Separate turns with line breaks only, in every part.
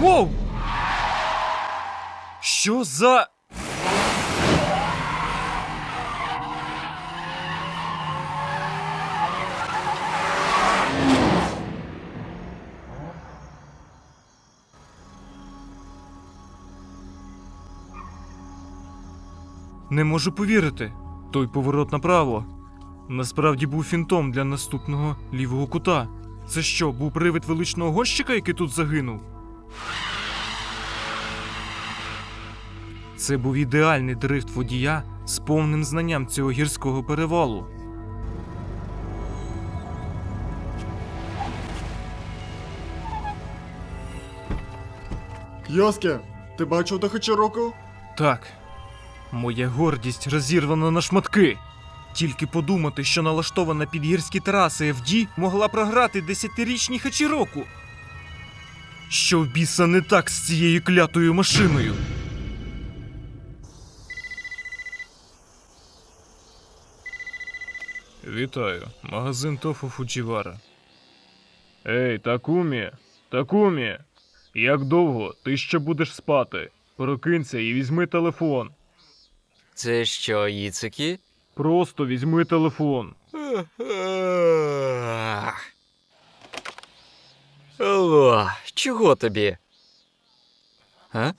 Воу! Що за. Не можу повірити. Той поворот направо. Насправді був фінтом для наступного лівого кута. Це що, був привид величного гонщика, який тут загинув? Це був ідеальний дрифт водія з повним знанням цього гірського перевалу.
Йоске, ти бачив до Хачароку?
Так, моя гордість розірвана на шматки. Тільки подумати, що налаштована під гірські траси FD могла програти десятирічній Хачіроку. Що в біса не так з цією клятою машиною? Вітаю, магазин Тофу Фуджівара. Ей, Такумі, Такумі! Як довго ти ще будеш спати? Прокинься і візьми телефон.
Це що, Іцукі?
Просто візьми телефон.
Алло, чого тобі? А?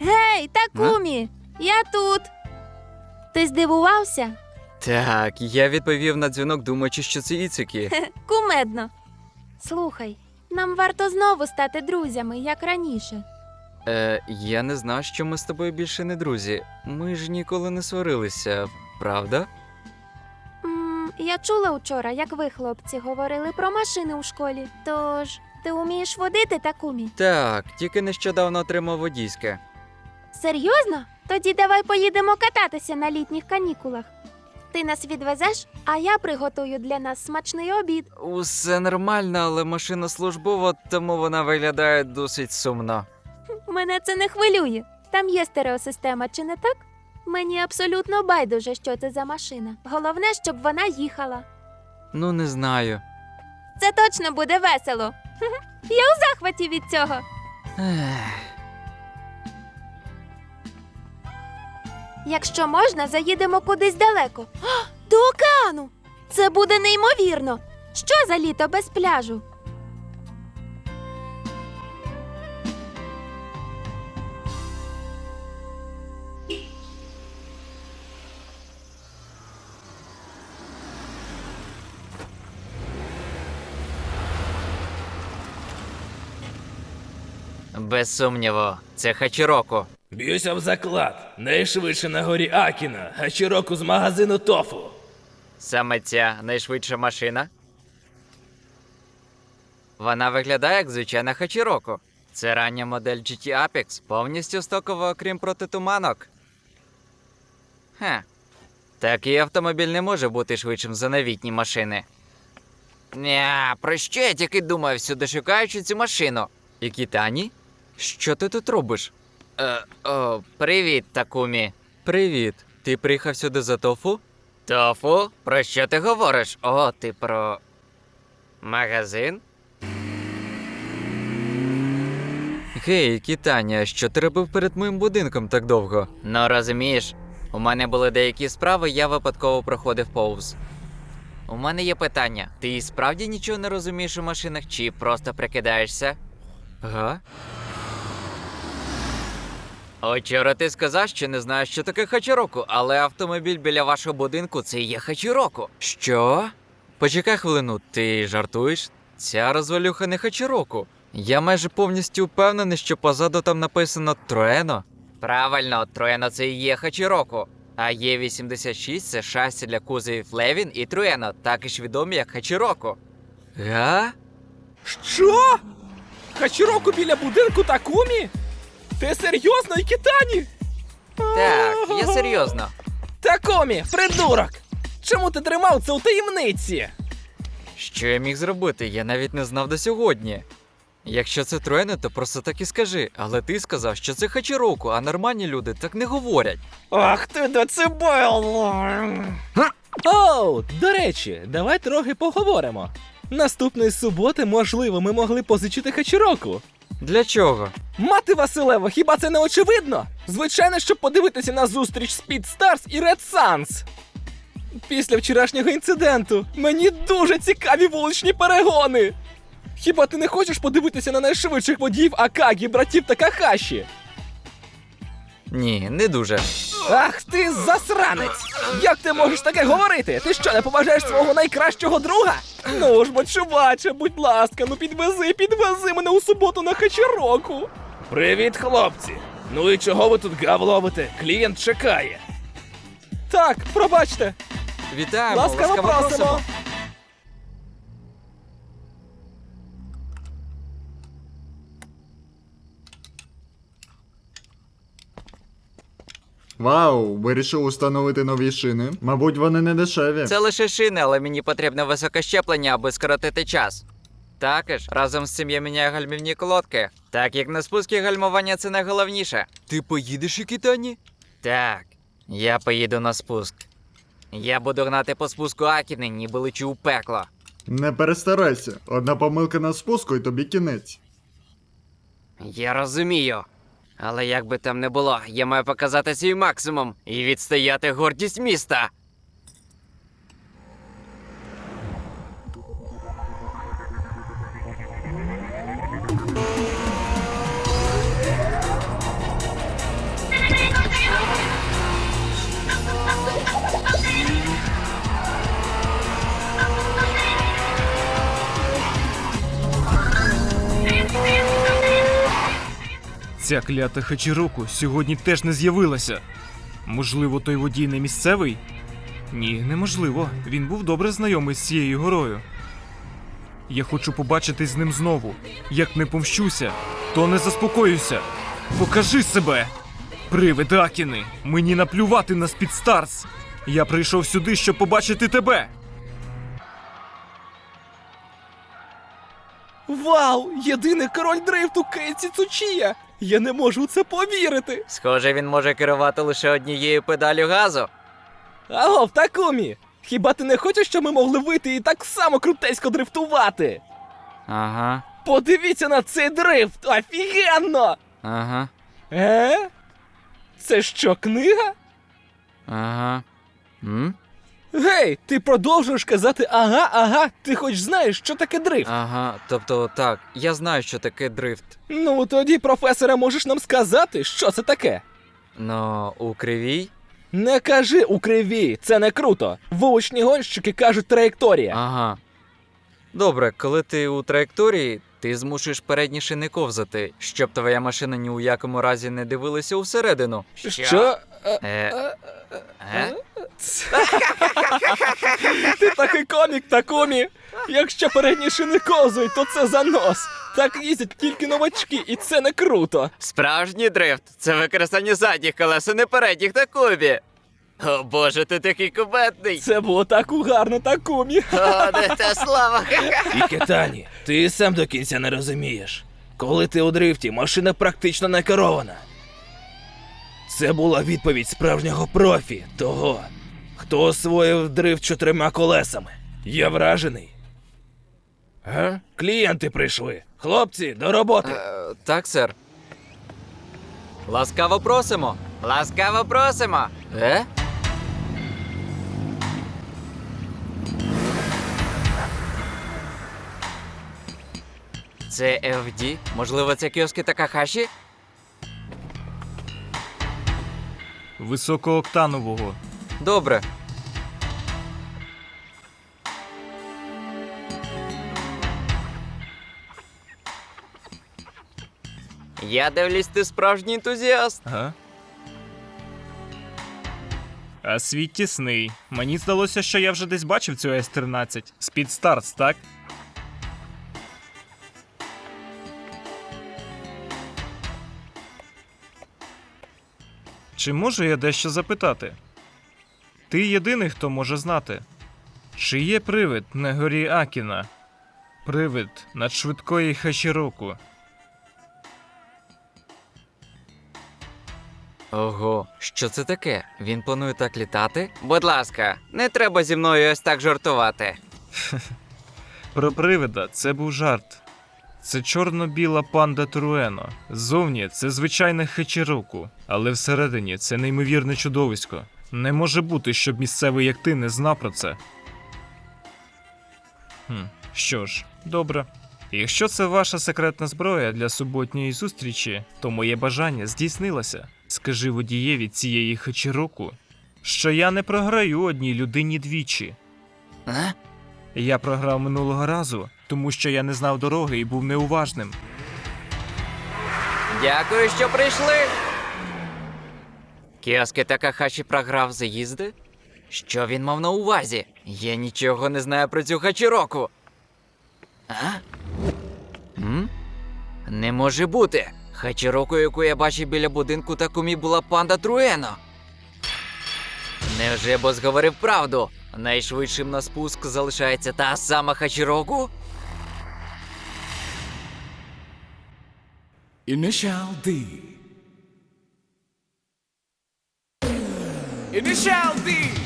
Гей, Такумі! Я тут! Ти здивувався?
Так, я відповів на дзвінок, думаючи, що це Іцукі.
Кумедно. Слухай, нам варто знову стати друзями, як раніше.
Е, я не знав, що ми з тобою більше не друзі. Ми ж ніколи не сварилися, правда?
м я чула вчора, як ви, хлопці, говорили про машини у школі. Тож, ти вмієш водити, Такумі?
Так, тільки нещодавно отримав водійське.
Серйозно? Тоді давай поїдемо кататися на літніх канікулах. Ти нас відвезеш, а я приготую для нас смачний обід.
Усе нормально, але машина службова, тому вона виглядає досить сумно.
Мене це не хвилює. Там є стереосистема, чи не так? Мені абсолютно байдуже, що це за машина. Головне, щоб вона їхала.
Ну, не знаю.
Це точно буде весело. Я у захваті від цього.
Ех.
Якщо можна, заїдемо кудись далеко. А, До океану! Це буде неймовірно. Що за літо без пляжу?
Без сумніву, це Хачіроку.
Б'юся в заклад. Найшвидше на горі Акіна, Гачіроку з магазину Тофу.
Саме ця найшвидша машина. Вона виглядає як звичайна Хачіроку. Це рання модель GT Apex, повністю стокова, окрім протитуманок. Хе. Такий автомобіль не може бути швидшим за новітні машини. Ня, про що я тільки думаю, всюди шукаючи цю машину? І Кітані? Що ти тут робиш? Е, о, привіт, Такумі. Привіт. Ти приїхав сюди за тофу? Тофу? Про що ти говориш? О, ти про. Магазин? Гей, Кітаня, що ти робив перед моїм будинком так довго? Ну розумієш, у мене були деякі справи, я випадково проходив повз. У мене є питання: ти і справді нічого не розумієш у машинах, чи просто прикидаєшся? Га? Очора ти сказав, що не знаєш, що таке Хачіроку, але автомобіль біля вашого будинку це є Хачіроку. Що? Почекай хвилину, ти жартуєш? Ця розвалюха не Хачіроку. Я майже повністю впевнений, що позаду там написано Троено. Правильно, Троено це і є Хачіроку. А Є86 це шасі для кузовів Левін і Труено, також відомі як Хачіроку. Га?
Що? Хачіроку біля будинку Такумі? Ти серйозно, Ікітані?
Так, я серйозно.
Такумі, придурок! Чому ти тримав це у таємниці?
Що я міг зробити? Я навіть не знав до сьогодні. Якщо це Троено, то просто так і скажи. Але ти сказав, що це Хачіроку, а нормальні люди так не говорять.
Ах ти децибел! Оу, до речі, давай трохи поговоримо. Наступної суботи, можливо, ми могли позичити Хачіроку.
Для чого?
Мати Василева, хіба це не очевидно? Звичайно, щоб подивитися на зустріч Speed Stars і Red Suns. Після вчорашнього інциденту мені дуже цікаві вуличні перегони. Хіба ти не хочеш подивитися на найшвидших водіїв Акагі, братів та Кахаші?
Ні, не дуже.
Ах ти засранець! Як ти можеш таке говорити? Ти що, не поважаєш свого найкращого друга? Ну ж бо, чуваче, будь ласка, ну підвези, підвези мене у суботу на Хачароку. Привіт, хлопці! Ну і чого ви тут гав ловите? Клієнт чекає. Так, пробачте.
Вітаємо,
Ласкаво просимо.
Вау, вирішив установити нові шини. Мабуть, вони не дешеві.
Це лише шини, але мені потрібне високе щеплення, аби скоротити час. Також разом з цим я міняю гальмівні колодки, так як на спускі гальмування це найголовніше. Ти поїдеш у Китані? Так, я поїду на спуск. Я буду гнати по спуску Акіни, ніби лечу у пекло.
Не перестарайся. Одна помилка на спуску і тобі кінець.
Я розумію. Але як би там не було, я маю показати свій максимум і відстояти гордість міста.
Ця клята Хачіроку сьогодні теж не з'явилася. Можливо, той водій не місцевий? Ні, неможливо. Він був добре знайомий з цією горою. Я хочу побачитись з ним знову. Як не помщуся, то не заспокоюся. Покажи себе! Привид Акіни! Мені наплювати на Спідстарс! Я прийшов сюди, щоб побачити тебе!
Вау! Єдиний король дрифту Кейсі Цучія! Я не можу у це повірити!
Схоже, він може керувати лише однією педалю газу.
Аго, в Такумі! Хіба ти не хочеш, щоб ми могли вийти і так само крутесько дрифтувати?
Ага,
Подивіться на цей дрифт! Офігенно!
ага,
Е? Це що, книга?
ага. М?
Гей, ти продовжуєш казати ага, ага, ти хоч знаєш, що таке дрифт?
Ага, тобто так, я знаю, що таке дрифт.
Ну, тоді, професоре, можеш нам сказати, що це таке?
Но у кривій.
Не кажи у криві, це не круто. Вуличні гонщики кажуть траєкторія.
Ага. Добре, коли ти у траєкторії, ти змушуєш передні шини ковзати, щоб твоя машина ні у якому разі не дивилася всередину.
Що? Е,
Е, е?
Ти такий комік, Такумі. Якщо передні шини ковзують, то це занос. Так їздять тільки новачки, і це не круто.
Справжній дрифт це використання задніх колес, а не передніх на кубі. О боже, ти такий кубетний.
Це було так угарно, Такумі.
О, де та слава.
І Кетані, ти сам до кінця не розумієш. Коли ти у дрифті, машина практично не керована. Це була відповідь справжнього профі, того, хто освоїв дрифт чотирма колесами. Я вражений. Га? Клієнти прийшли. Хлопці, до роботи.
Е, так, сер. Ласкаво просимо. Ласкаво просимо. Е? Це FD? Можливо, це кіоски Такахаші?
Високооктанового.
Добре. Я дивлюсь, ти справжній ентузіаст.
Ага. А світ тісний. Мені здалося, що я вже десь бачив цю С-13. Speed Stars, так? Чи можу я дещо запитати? Ти єдиний, хто може знати. Чи є привид на горі Акіна? Привид надшвидкої Хачіроку.
Ого, що це таке? Він планує так літати? Будь ласка, не треба зі мною ось так жартувати.
Про привида це був жарт. Це чорно-біла панда Труено. Зовні це звичайне хачіроку, але всередині це неймовірне чудовисько. Не може бути, щоб місцевий як ти не знав про це. Хм, що ж, добре. Якщо це ваша секретна зброя для суботньої зустрічі, то моє бажання здійснилося. Скажи водієві цієї хачіроку, що я не програю одній людині двічі.
А?
Я програв минулого разу, тому що я не знав дороги і був неуважним.
Дякую, що прийшли. Кіоски Такахаші програв заїзди? Що він мав на увазі? Я нічого не знаю про цю хачіроку. А? М? Не може бути. Хачіроку, яку я бачив біля будинку Такумі, була панда Труено. Невже бос говорив правду? Найшвидшим на спуск залишається та сама Хачіроку?
Initial D. Initial D.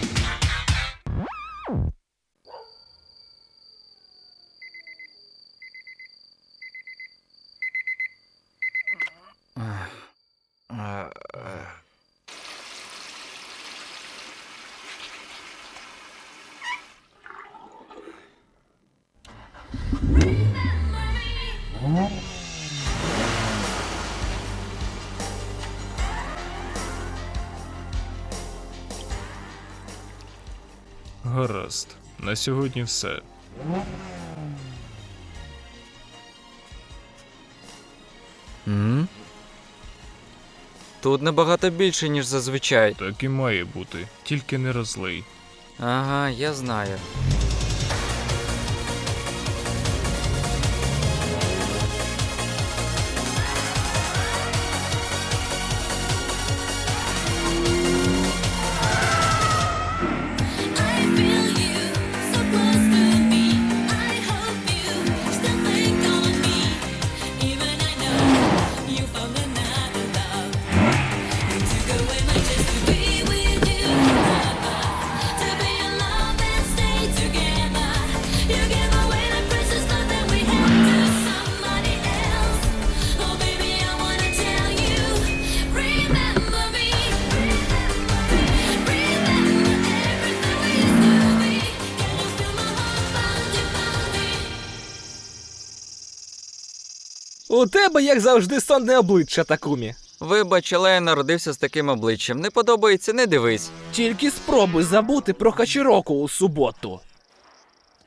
Гаразд, на сьогодні все.
М? Тут набагато більше, ніж зазвичай.
Так і має бути, тільки не розлий.
Ага, я знаю.
У тебе, як завжди, сонне обличчя, Такумі.
Вибач, але я народився з таким обличчям. Не подобається, не дивись.
Тільки спробуй забути про Хачіроку у суботу.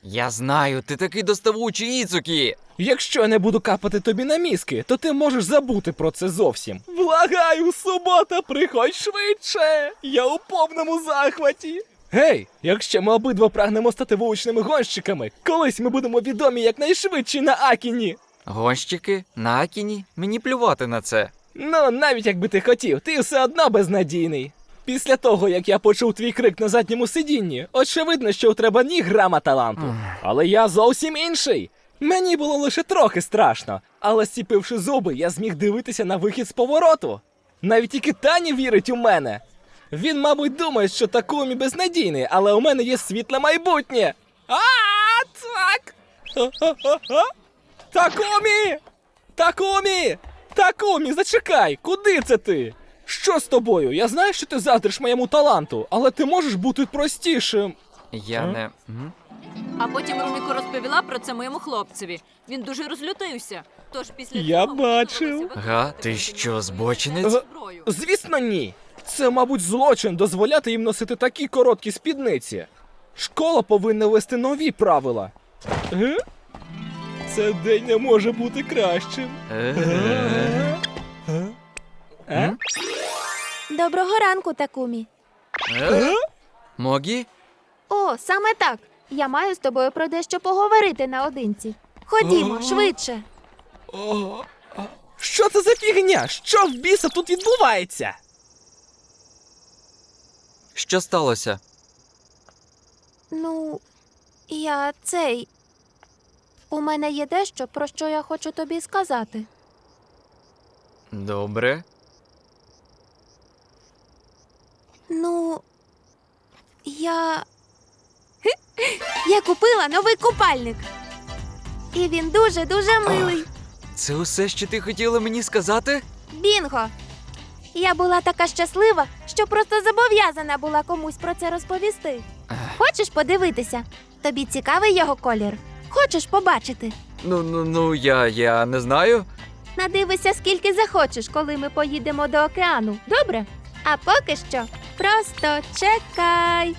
Я знаю, ти такий доставучий Іцукі.
Якщо я не буду капати тобі на мізки, то ти можеш забути про це зовсім. Благаю, субота, приходь швидше! Я у повному захваті. Гей, якщо ми обидва прагнемо стати вуличними гонщиками, колись ми будемо відомі якнайшвидші на Акіні.
Гонщики? На Акіні? Мені плювати на це.
Ну, навіть якби ти хотів, ти все одно безнадійний. Після того, як я почув твій крик на задньому сидінні, очевидно, що у тебе ні грама таланту. Але я зовсім інший. Мені було лише трохи страшно, але зціпивши зуби, я зміг дивитися на вихід з повороту. Навіть і Китані вірить у мене. Він, мабуть, думає, що Такумі безнадійний, але у мене є світле майбутнє. А, так. Такомі! Такомі! Такомі, зачекай! Куди це ти? Що з тобою? Я знаю, що ти заздриш моєму таланту, але ти можеш бути простішим.
Я не. М?
А потім Руміко розповіла про це моєму хлопцеві. Він дуже розлютився. Тож після
Я
цього
бачив.
Га, ти що, збочинець?
Е,
зброю.
Звісно, ні. Це, мабуть, злочин дозволяти їм носити такі короткі спідниці. Школа повинна вести нові правила. Ге? Це день не може бути кращим.
Е,
Е?
Доброго ранку, Такумі.
е? Могі?
О, саме так. Я маю з тобою про дещо поговорити наодинці. Ходімо, швидше.
Що це за фігня? Що в біса тут відбувається?
Що сталося?
Ну, я цей. У мене є дещо, про що я хочу тобі сказати.
Добре.
Ну, я. Я купила новий купальник. І він дуже-дуже милий.
Це усе, що ти хотіла мені сказати?
Бінго! Я була така щаслива, що просто зобов'язана була комусь про це розповісти. Хочеш подивитися? Тобі цікавий його колір? Хочеш побачити?
Ну, ну, ну, я, я не знаю.
Надивися, скільки захочеш, коли ми поїдемо до океану. Добре? А поки що просто чекай.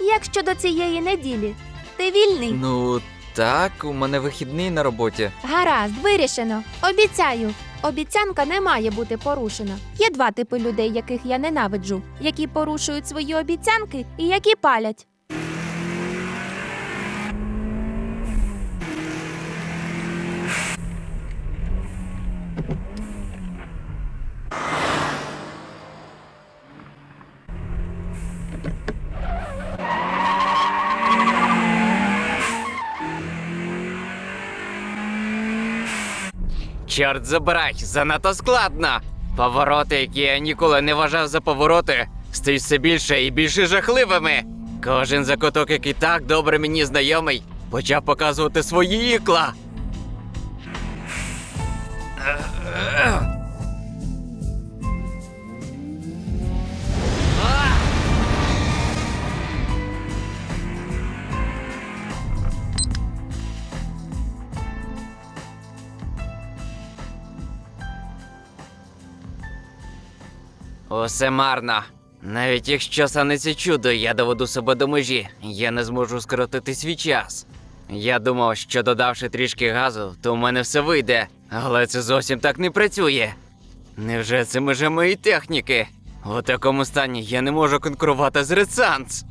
Як щодо цієї неділі? Ти вільний?
Ну, так, у мене вихідний на роботі.
Гаразд, вирішено. Обіцяю. Обіцянка не має бути порушена. Є два типи людей, яких я ненавиджу: які порушують свої обіцянки і які палять.
Чорт забирай, занадто складно. Повороти, які я ніколи не вважав за повороти, стають все більше і більше жахливими. Кожен закуток, який так добре мені знайомий, почав показувати свої ікла. Усе марно. Навіть якщо станеться чудо, я доведу себе до межі, я не зможу скоротити свій час. Я думав, що додавши трішки газу, то у мене все вийде, але це зовсім так не працює. Невже це межа моєї техніки? У такому стані я не можу конкурувати з Ресанс.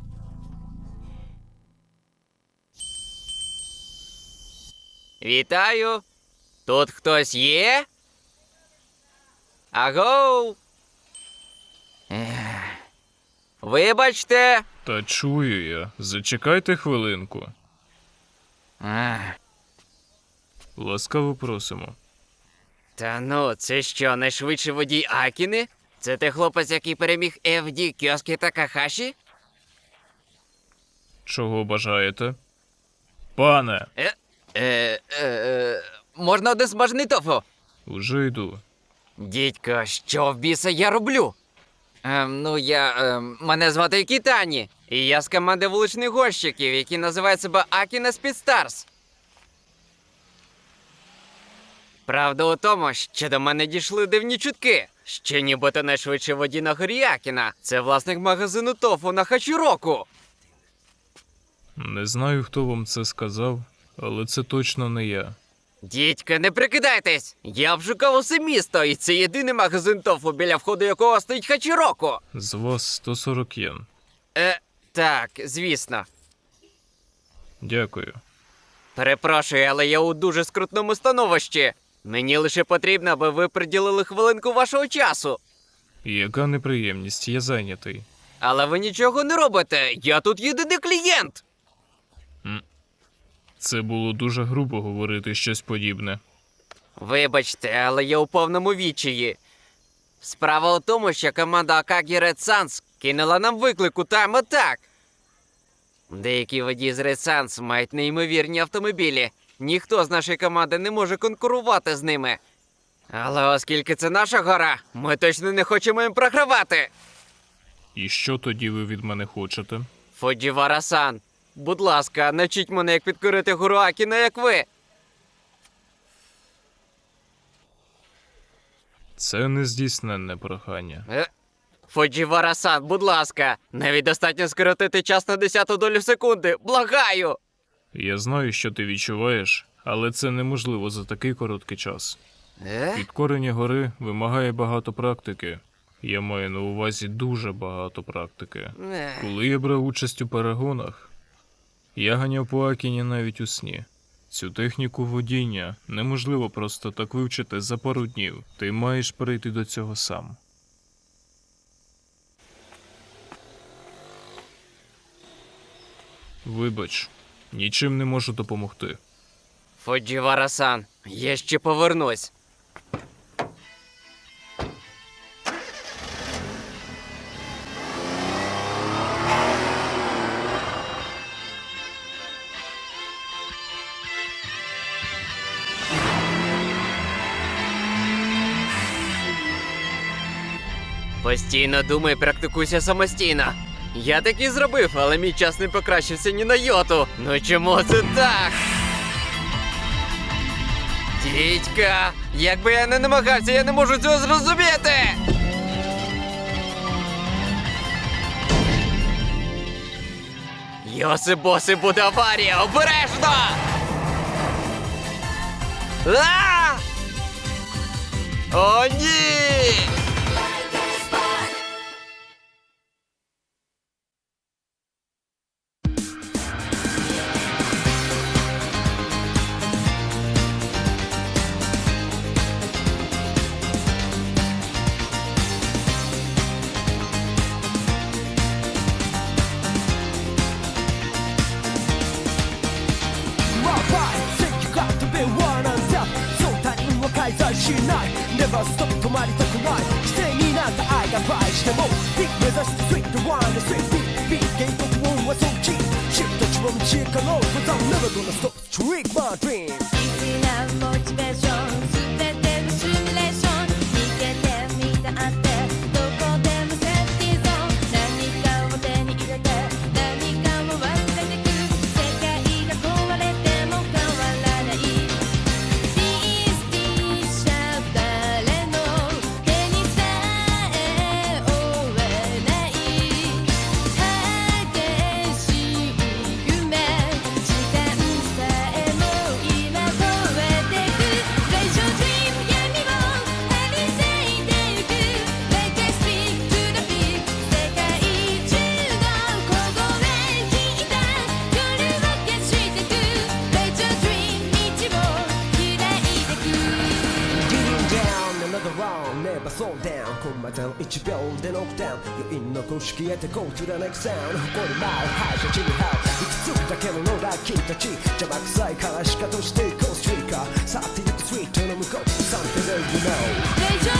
Вітаю! Тут хтось є? Агоу! Ех. Вибачте.
Та чую я. Зачекайте хвилинку.
Ех.
Ласкаво просимо.
Та ну, це що, найшвидший водій Акіни? Це ти хлопець, який переміг FD Кьоскі та Кахаші?
Чого бажаєте? Пане,
Е, е, е, можна один смажений тофу?
уже йду.
Дідько, що в біса я роблю? Ем, ну, я. Ем, мене звати Кітані, і я з команди вуличних гонщиків, які називають себе Акіна Спідстарс. Правда у тому, що до мене дійшли дивні чутки, що нібито найшвидший водій на горі Акіна це власник магазину тофу на Хачуроку.
Не знаю, хто вам це сказав, але це точно не я.
Дідько, не прикидайтесь! Я обшукав усе місто, і це єдиний магазин тофу, біля входу якого стоїть Хачуроку.
З вас 140 єн.
Е, так, звісно.
Дякую.
Перепрошую, але я у дуже скрутному становищі. Мені лише потрібно, аби ви приділили хвилинку вашого часу.
Яка неприємність, я зайнятий.
Але ви нічого не робите. Я тут єдиний клієнт.
Це було дуже грубо говорити щось подібне.
Вибачте, але я у повному відчаї. Справа у тому, що команда Акагі Red Suns кинула нам виклик у тайм-атак. Деякі водії з Red Suns мають неймовірні автомобілі, Ніхто з нашої команди не може конкурувати з ними. Але оскільки це наша гора, ми точно не хочемо їм програвати.
І що тоді ви від мене хочете?
Фудівара-сан, будь ласка, навчіть мене, як підкорити гору Акіна, як ви.
Це нездійсненне прохання.
Е? Будь ласка, навіть достатньо скоротити час на десяту долю секунди. Благаю!
Я знаю, що ти відчуваєш, але це неможливо за такий короткий час.
Е?
Підкорення гори вимагає багато практики. Я маю на увазі дуже багато практики.
Е.
Коли я брав участь у перегонах, я ганяв по Акіні навіть у сні. Цю техніку водіння неможливо просто так вивчити за пару днів. Ти маєш перейти до цього сам. Вибач, нічим не можу допомогти.
Фудівара-сан, я ще повернусь. Постійно думай, практикуйся самостійно. Я так і зробив, але мій час не покращився ні на йоту. Ну чому це так? Дідька, якби я не намагався, я не можу цього зрозуміти. Йосипоси буде аварія, обережно! А! О, ні!
ネバーストップ止まりたくない。規制になった愛が倍してもビッグ目指してスイートワンでスイートビッグ原告音はそうキーシフト中は道可能 But I'm never gonna stop. To reach my dream.
消えて
Go to the next sound 誇り舞う敗者地に這ういくつだけの野良君たち。邪魔くさいからしかとしていこう。ストリーカー。去ってゆくスイートの向こう。Something that you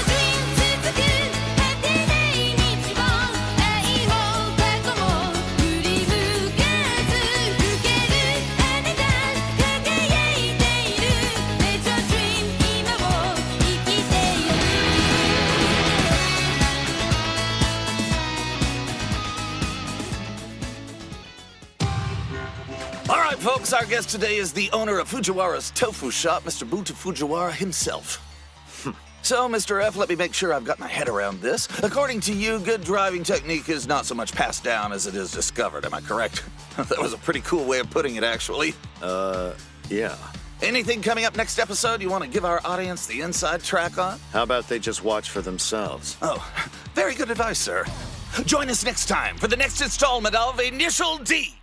know
our guest today is the owner of Fujiwara's Tofu Shop, Mr. Buta Fujiwara himself. Hmm. So, Mr. F, let me make sure I've got my head around this. According to you, good driving technique is not so much passed down as it is discovered. Am I correct? that was a pretty cool way of putting it, actually.
Uh, yeah.
Anything coming up next episode you want to give our audience the inside track on?
How about they just watch for themselves?
Oh, very good advice, sir. Join us next time for the next installment of Initial D.